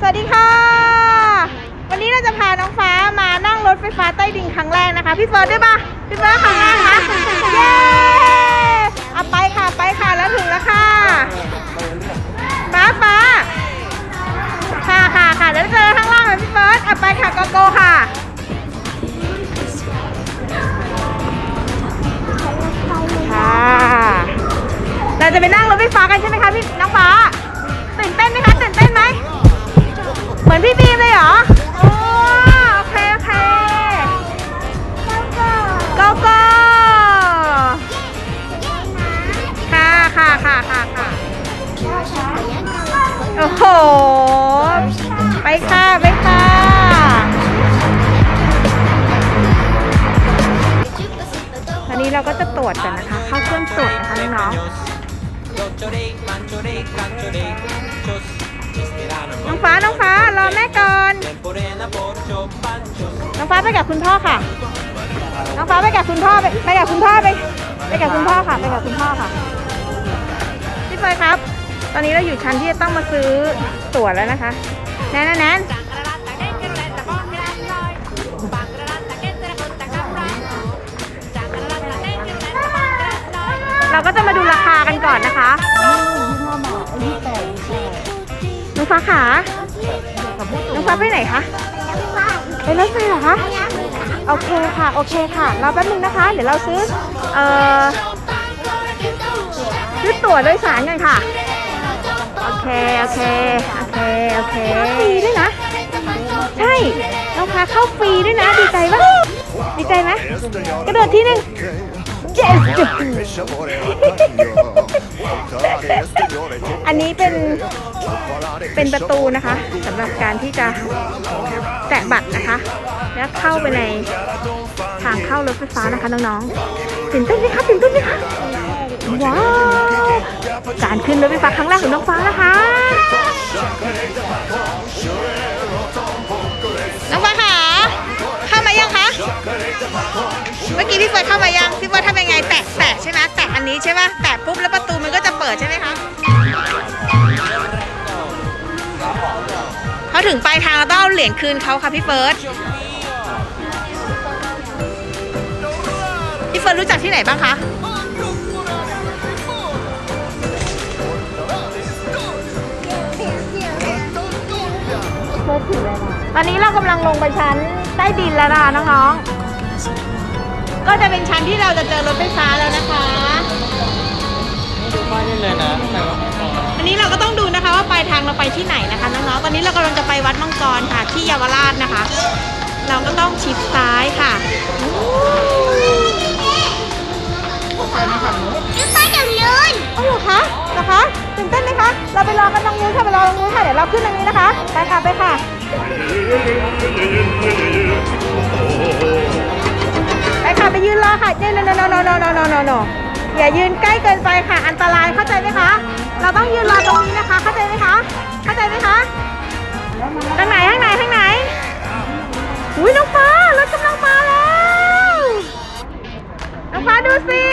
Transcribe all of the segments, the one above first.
สวัสดีค่ะ วันนี้เราจะพาน้องฟ้ามานั่งรถไฟฟ้าใต้ดินครั้งแรกนะคะ พี่เฟิร์สด้วยปะพี่เฟิร์สครั้งแรกคะเย้ วจกันนะคะ เข้าเครื่องตรวจนะคะน้องน้องฟ้าน้องฟ้ารอแม่ก่อน น้องฟ้าไปกับคุณพ่อค่ะ น้องฟ้าไปกับคุณพ่อไปไปกับคุณพ่อไปไปกับคุณพ่อค่ะไปกับคุณพ่อค่ะพี่เฟยครับ ตอนนี้เราอยู่ชั้นที่จะต้องมาซื้อตั๋วแล้วนะคะ แนนแนน เราก็จะมาดูราคากันก่อนนะคะน้องฟ้าขาน้องฟ้าไปไหนคะไปรถไฟเหรอคะ โอเคค่ะ โอเคค่ะรอแป๊บนึงนะคะ เดี๋ยวเราซื้อ เอ่อ ซื้อตั๋วโดยสารกันค่ะ โอเค โอเค โอเค โอเคฟรีด้วยนะ ใช่เราพาเข้าฟรีด้วยนะ ดีใจปะดีใจไหมกระโดดทีหนึ่ง yes อันนี้เป็นเป็นประตูนะคะสำหรับการที่จะแตะบัตรนะคะ แล้วเข้าไปในทางเข้ารถไฟฟ้านะคะน้องๆตื่นเต้นไหมคะตื่นเต้นไหมคะว้าวการขึ้นรถไฟฟ้าครั้งแรกของน้องฟ้านะคะน้องฟ้าค่ะเข้ามายังคะเมื่อกี้พี่เฟิร์นเข้ามายังพี่เฟิร์นทำ นนี้ใช่ไหมแตะปุ๊บแล้วประตูมันก็จะเปิดใช่ไหมคะพอถึงปลายทางเราต้องเอาเหรียญคืนเขาค่ะพี่เฟิร์สพี่เฟิร์สรู้จักที่ไหนบ้างคะตอนนี้เรากำลังลงไปชั้นใต้ดินแล้วนะคะน้องๆ ก็จะเป็นชั้นที่เราจะเจอรถไฟฟ้าแล้วนะคะดู ป้ายได้เลยนะอันนี้เราก็ต้องดูนะคะว่าปลายทางเราไปที่ไหนนะคะน้องๆ ตอนนี้เรากำลังจะไปวัดมังกรค่ะ ที่เยาวราชนะคะ เราก็ต้องชิดซ้ายค่ะไปจังเลยอ๋อเหรอคะเหรอคะตื่นเต้นไหมคะ เราไปรอกันตรงนู้นค่ะไปรอตรงนู้นค่ะเดี๋ยวเราขึ้นตรงนี้นะคะ ไปค่ะไปค่ะไปค่ะไปยืนรอค่ะเนี่ยโนโนโนโนโนโนโนโนโน อย่ายืนใกล้เกินไปค่ะ อันตรายเข้าใจไหมคะ เราต้องยืนรอตรงนี้นะคะ เข้าใจไหมคะ เข้าใจไหมคะทางไหนทางไหนทางไหน อุ้ยน้องฟ้ารถกำลังมาแล้วน้องฟ้าดูสิ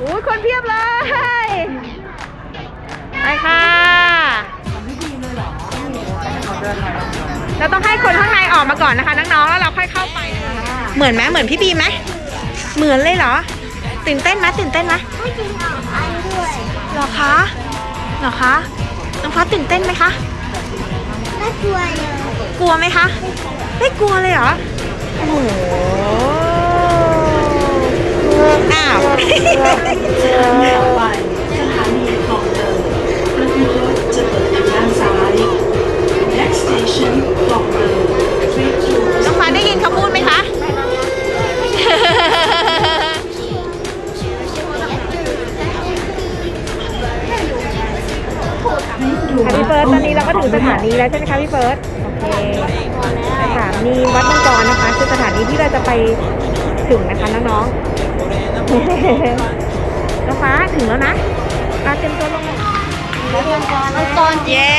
อุ้ยคนเพียบเลยไปค่ะเราต้องให้คนข้างในออกมาก่อนนะคะน้องๆแล้วเรา เหมือนไหมเหมือนพี่บีไหมเหมือนเลยเหรอ ตื่นเต้นไหมตื่นเต้นไหมไม่กินอ่างอันด้วยเหรอคะเหรอคะน้องฟ้าตื่นเต้นไหมคะไม่กลัวเลยกลัวไหมคะ ไม่กลัวเลยเหรอโอ้โหอ้าว แล้วใช่ไหมคะพี่เฟิร์สโอเคสถานีวัดมังกรนะคะคือสถานีที่เราจะไปถึงนะคะน้องๆน้องฟ้าถึงแล้วนะมาเต็มตัวลงเลยมังกรเย้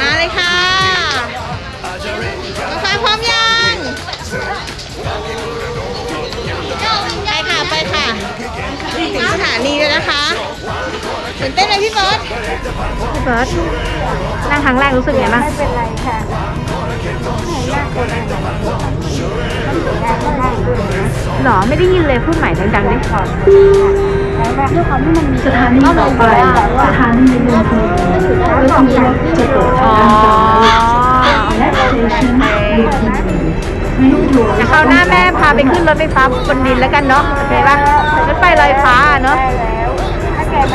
มาเลยค่ะน้องฟ้าพร้อมยังไปค่ะไปค่ะถึงสถานีแล้วนะคะตื่นเต้นเลยพี่เบิร์ดพี่เบิร์ดนั่งครั้งแรกรู้สึกไงบ้างไม่เป็นไรค่ะไม่น่ากลัวเลยนั่งด้วยนะหรอไม่ได้ยินเลยพูดใหม่ดังๆดิ แรกด้วยความที่มันมีสถานีต่อไปสถานีในเมืองพนมรถมีรถจะเกิดทางด้านซ้าย Next station ลุมพินี Please จะเข้าวหน้าแม่พาไปขึ้นรถไฟฟ้าบนดินแล้วกันเนาะโอเคปะรถไฟลอยฟ้าเนาะได้แล้วถ้าแกไหม